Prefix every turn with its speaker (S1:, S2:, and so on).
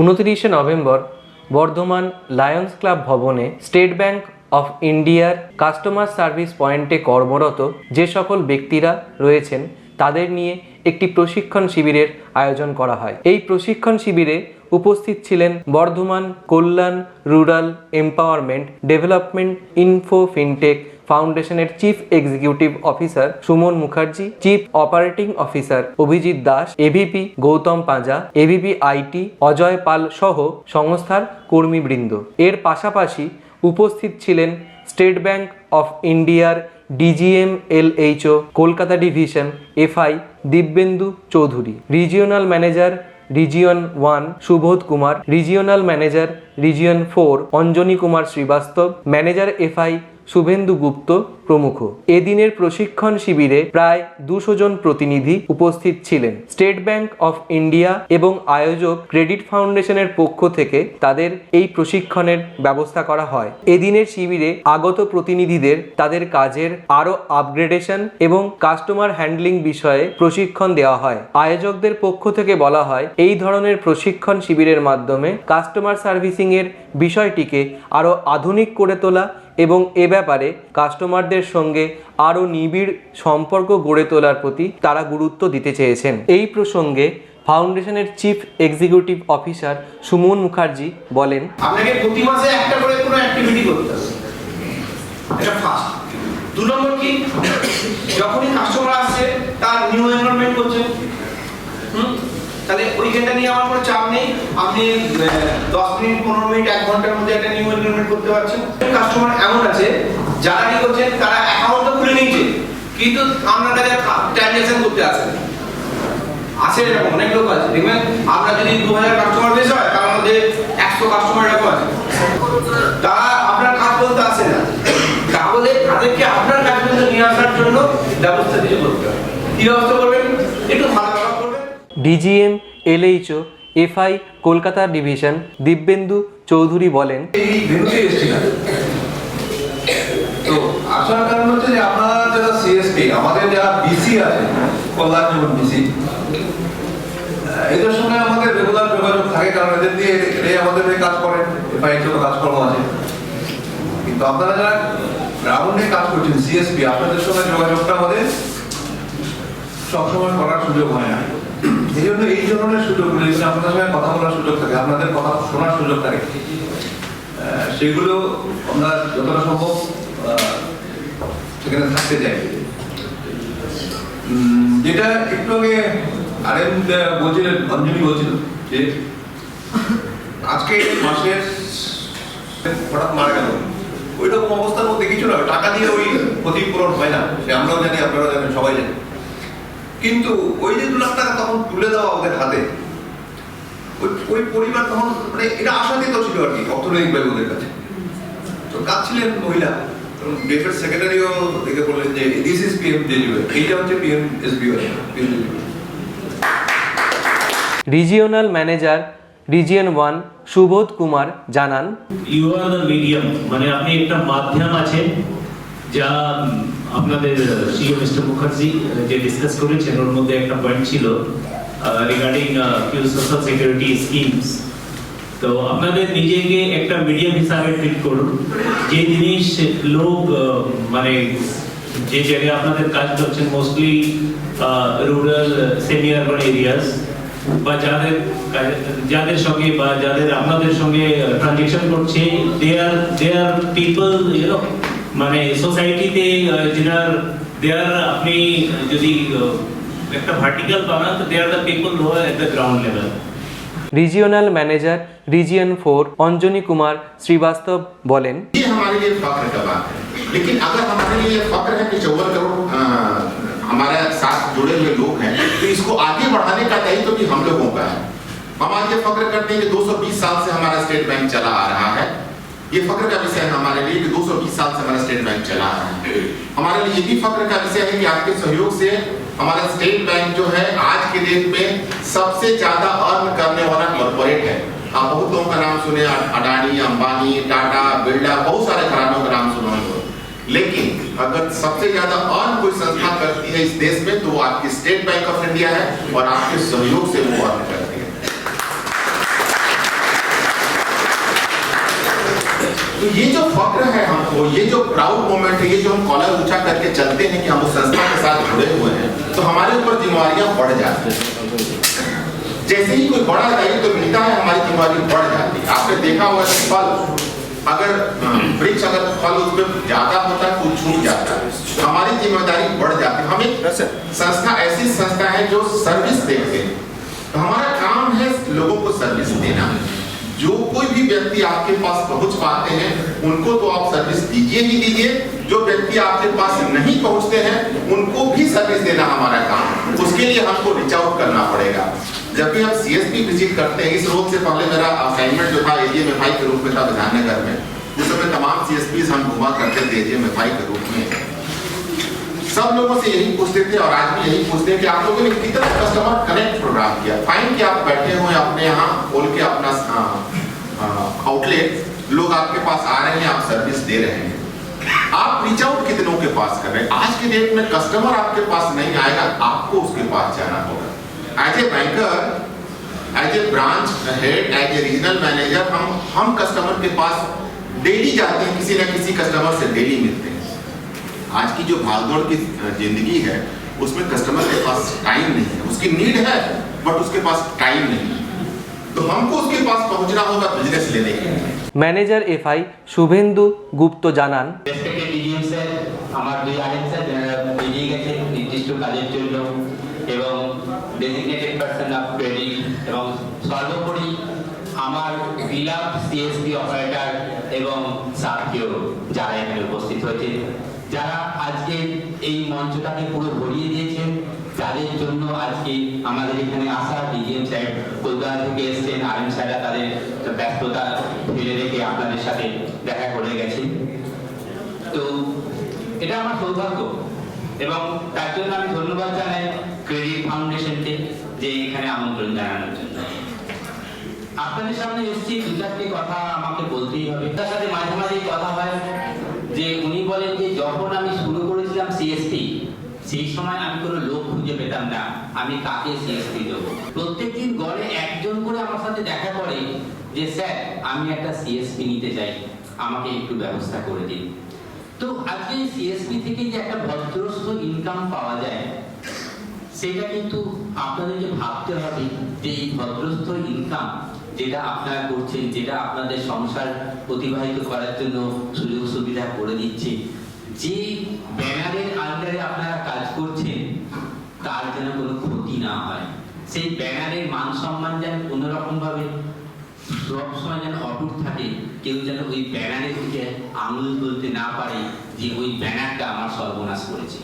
S1: উনত্রিশে November Bardhaman Lions club ভবনে state bank of ইন্ডিয়ার কাস্টমার সার্ভিস পয়েন্টে কর্মরত যে সকল ব্যক্তিরা রয়েছেন, তাদের নিয়ে একটি প্রশিক্ষণ শিবিরের আয়োজন করা হয়। এই প্রশিক্ষণ শিবিরে উপস্থিত ছিলেন Bardhaman Kalyan rural empowerment development info fintech ফাউন্ডেশনের chief executive officer Suman Mukherjee chief operating officer Abhijit Das AVP Goutam Panja AVP IT Ajay Pal সহ সংস্থার কর্মীবৃন্দ। এর পাশাপাশি উপস্থিত ছিলেন স্টেট ব্যাংক অফ ইন্ডিয়ার DGM LHO Kolkata division FI Dibyendu Chowdhury regional manager region one Subodh Kumar regional manager region four Anjani Kumar Srivastava manager FI Subhendu Gupta প্রমুখ। এদিনের প্রশিক্ষণ শিবিরে প্রায় দুশো জন প্রতিনিধি উপস্থিত ছিলেন। স্টেট ব্যাংক অফ ইন্ডিয়া এবং আয়োজক ক্রেডিট ফাউন্ডেশনের পক্ষ থেকে তাদের এই প্রশিক্ষণের ব্যবস্থা করা হয়। এদিনের শিবিরে আগত প্রতিনিধিদের তাদের কাজের আরও আপগ্রেডেশন এবং কাস্টমার হ্যান্ডলিং বিষয়ে প্রশিক্ষণ দেওয়া হয়। আয়োজকদের পক্ষ থেকে বলা হয়, এই ধরনের প্রশিক্ষণ শিবিরের মাধ্যমে কাস্টমার সার্ভিসিং এর বিষয়টিকে আরও আধুনিক করে তোলা এবং এ ব্যাপারে কাস্টমারদের সঙ্গে আরও নিবিড় সম্পর্ক গড়ে তোলার প্রতি তারা গুরুত্ব দিতে চেয়েছেন। এই প্রসঙ্গে ফাউন্ডেশনের chief executive officer Suman Mukherjee বলেন,
S2: আপনাকে প্রতি মাসে একটা করে কোনো অ্যাক্টিভিটি করতে হবে। এটা ফার্স্ট দু নম্বর কি? যখনই কাস্টমার তার নিউ এনরোলমেন্ট করছে। তাহলে ওইখানটা নিয়ে আমার কোনো চাপ নেই। আপনি দশ মিনিট, পনেরো মিনিট, এক ঘণ্টার মধ্যে একটা নিউ এনরোলমেন্ট করতে পারছেন। কাস্টমার এমন আছে, যারা কি করছেন, তারা অ্যাকাউন্টটা খুলে নিয়েছে, কিন্তু আপনার কাছে ট্রানজ্যাকশন করতে আসে আছে এরকম অনেক লোক আছে। দেখবেন, আপনার যদি দু হাজার কাস্টমার বেশ হয়, তার মধ্যে একশো কাস্টমার এরকম আছে। তারা আপনার কাজ বলতে আসে না। তাহলে তাদেরকে আপনার কাজ পর্যন্ত নিয়ে আসার জন্য ব্যবস্থা কিছু করতে হবে। কি ব্যবস্থা করবেন? একটু ভালো
S1: DGM, LHO, FI Kolkata division, Dibyendu Chowdhury বলেন।
S3: কারণ আমাদের এদের সঙ্গে আমাদের রেগুলার যোগাযোগ থাকে, কারণ এদের দিয়ে এরাই আমাদের কাজ করেন এফআইএর জন্য কাজকর্ম আছে। কিন্তু আপনারা যারা গ্রাউন্ডে কাজ করছেন সিএসপি আপনাদের সঙ্গে যোগাযোগটা আমাদের সবসময় করার সুযোগ হয় না। এই জন্য এই ধরনের সুযোগগুলো যেগুলো আপনাদের সঙ্গে কথা বলার সুযোগ থাকে, আপনাদের কথা শোনার সুযোগ থাকে। সেগুলো আমরা যতটা সম্ভব সেখানে থাকতে চাই। যেটা একটু আগে আরেন বলছিলেন, অঞ্জলি বলছিল যে আজকে মাসের হঠাৎ মারা গেল। ওই রকম অবস্থার মধ্যে কিছু না, টাকা দিয়ে ওই ক্ষতিপূরণ হয় না। সে আমরাও জানি, আপনারাও জানেন, সবাই জানেন। কিন্তু ওই যে দু লাখ টাকা তখন তুলে দেওয়া ওদের হাতে ওই ওই পরিবার তখন মানে এটা আশাতীত ছিল আর কি অর্থনৈতিকভাবে ওদের কাছে। তো কাঁদছিলেন মহিলা ডেফের সেক্রেটারিও দেখে বললেন যে দিস ইজ পিএম জেজুয়ে এইটা হচ্ছে PM PM
S1: regional manager region one Subodh Kumar জানান
S4: ইউ আর দ্য মিডিয়াম মানে আপনি একটা মাধ্যম আছে যা আপনাদের সিও মিস্টার মুখার্জি যে ডিসকাস করেছেন, ওর মধ্যে একটা পয়েন্ট ছিল regarding few social security schemes তো আপনাদের নিজেকে একটা মিডিয়াম হিসাবে ট্রিট করুন। যে জিনিস লোক মানে যে জায়গায় আপনাদের কাজ করছেন mostly rural semi urban areas বা যাদের যাদের সঙ্গে বা যাদের আপনাদের সঙ্গে ট্রানজেকশন করছে they are they are people YONO মানে সোসাইটিতে যেনার দে আর আপনি যদি আহ, একটা ভার্টিক্যাল বানান তো দে are the people who at the ground level
S1: regional manager region four Anjani Kumar Srivastava বলেন
S5: ये हमारे लिए फख्र का बात है लेकिन अगर हमारे लिए ये फख्र है कि चौवन करोड़ अ, हमारे साथ जुड़े हुए लोग हैं तो इसको आगे बढ़ाने का दायित्व भी हम लोगों का है हम आज ये फख्र करते हैं कि 220 साल से हमारा स्टेट बैंक चला आ रहा है ये फख्र का विषय है हमारे लिए कि 220 साल से हमारा स्टेट बैंक चला रहा है। हमारे लिए ये भी फख्र का विषय है कि आपके सहयोग से हमारा स्टेट बैंक जो है आज के डेट में सबसे ज़्यादा अर्न करने वाला कॉर्पोरेट है। आप बहुत लोगों का नाम सुने अडानी अंबानी टाटा बिरला बहुत सारे घरानों का नाम सुना होगा। लेकिन अगर सबसे ज़्यादा अर्न कोई संस्था करती है इस देश में तो वो आपकी स्टेट बैंक ऑफ़ इंडिया है और आपके सहयोग से वो अर्न करती है। तो ये जो फक्र है हमको ये जो प्राउड मोमेंट है ये जो हम कॉलर ऊँचा करके चलते हैं कि हम उस संस्था के साथ जुड़े हुए हैं तो हमारे ऊपर जिम्मेवारियाँ बढ़ जाती हैं। जैसे ही कोई बड़ा दायित्व तो मिलता है हमारी जिम्मेवारी बढ़ जाती है। आपने देखा होगा कि फल अगर वृक्ष अगर फल उस पर ज़्यादा होता है तो छूट जाता है। हमारी ज़िम्मेदारी बढ़ जाती है। हम एक संस्था ऐसी संस्था है जो सर्विस देखते हैं। तो हमारा काम है लोगों को सर्विस देना। जो कोई भी व्यक्ति आपके पास पहुँच पाते हैं, उनको तो आप सर्विस दीजिए ही दीजिए। जो व्यक्ति आपके पास नहीं पहुँचते हैं, उनको भी सर्विस देना हमारा काम। उसके लिए हमको रीच आउट करना पड़ेगा। जब भी हम सीएसपी विज़िट करते हैं, इस रोज से पहले मेरा असाइनमेंट जो था एजीएम के रूप में था, विधाननगर में। उस समय तमाम सीएसपी हम घुमा करते थे एजीएम के रूप में। सब लोगों से यही पूछते थे और आज भी यही पूछते हैं कि आप लोगों ने कितना कस्टमर कनेक्ट प्रोग्राम किया? फाइन कि आप बैठे हुए अपने यहाँ खोल के अपना आउटलेट लोग आपके पास आ रहे हैं, आप सर्विस दे रहे हैं। आप रीच आउट कितनों के पास कर रहे हैं? आज के डेट में कस्टमर आपके पास नहीं आएगा, आपको उसके पास जाना होगा। As a banker as a branch head as a regional manager हम हम कस्टमर के पास डेली जाते हैं, किसी ना किसी कस्टमर से डेली मिलते हैं। आज की जो भागदौड़ की जिंदगी है उसमें कस्टमर के पास टाइम नहीं है उसकी नीड है बट उसके पास टाइम नहीं है तो हमको उसके पास पहुंचना होगा बिजनेस लेने के लिए
S1: ম্যানেজার এফআই শুভেন্দু গুপ্ত জানান
S6: রেসপেক্টেড ডিজিএম স্যার আমার দুই আরেক স্যার যারা বেরিয়ে গেছে নির্দিষ্ট কাজের জন্য এবং ডেজিগনেটেড পার্সন অফ ক্রেডিট এবং সর্বোপরি আমার বিলাপ সিএসপি অপারেটর এবং সাথীয় যারা এখানে উপস্থিত হয়েছে যারা আজকে এই মঞ্চটাকে পুরো ভরিয়ে দিয়েছেন যাদের জন্য আজকে আমাদের এখানে আসা ডিজিএম স্যার কলকাতা থেকে এসেছেন আর এম স্যাররা তাদের ব্যস্ততা ফেলে রেখে আপনাদের সাথে দেখা করে গেছে তো এটা আমার সৌভাগ্য এবং তার জন্য আমি ধন্যবাদ জানাই ক্রেডিট ফাউন্ডেশনকে যে এখানে আমন্ত্রণ জানানোর জন্য। আপনাদের সামনে এসেছি দু চারটি কথা আমাকে বলতেই হবে। তার সাথে মাঝে মাঝেই কথা হয় যে উনি বলেন যে যখন আমি শুরু করেছিলাম সিএসপি সেই সময় আমি কোনো লোক খুঁজে পেতাম না। আমি কাকে সিএসপি দেবো? প্রত্যেকদিন গড়ে একজন করে আমার সাথে দেখা করে যে, স্যার, আমি একটা সিএসপি নিতে চাই। আমাকে একটু ব্যবস্থা করে দিন। তো আজকে সিএসপি থেকে যে একটা ভদ্রস্থ ইনকাম পাওয়া যায়, সেটা কিন্তু আপনাদেরকে ভাবতে হবে যে, এই ভদ্রস্থ ইনকাম যেটা আপনারা করছেন, যেটা আপনাদের সংসার অতিবাহিত করার জন্য সুযোগ সুবিধা করে দিচ্ছে যে ব্যানারের আন্ডারে আপনারা কাজ করছেন, তার যেন কোনো ক্ষতি না হয়। সেই ব্যানারের মান সম্মান যেন কোনোরকমভাবে ভাবে সবসময় যেন অটুট থাকে, কেউ যেন ওই ব্যানারের দিকে আঙুল তুলতে না পারে যে ওই ব্যানারটা আমার সর্বনাশ করেছে।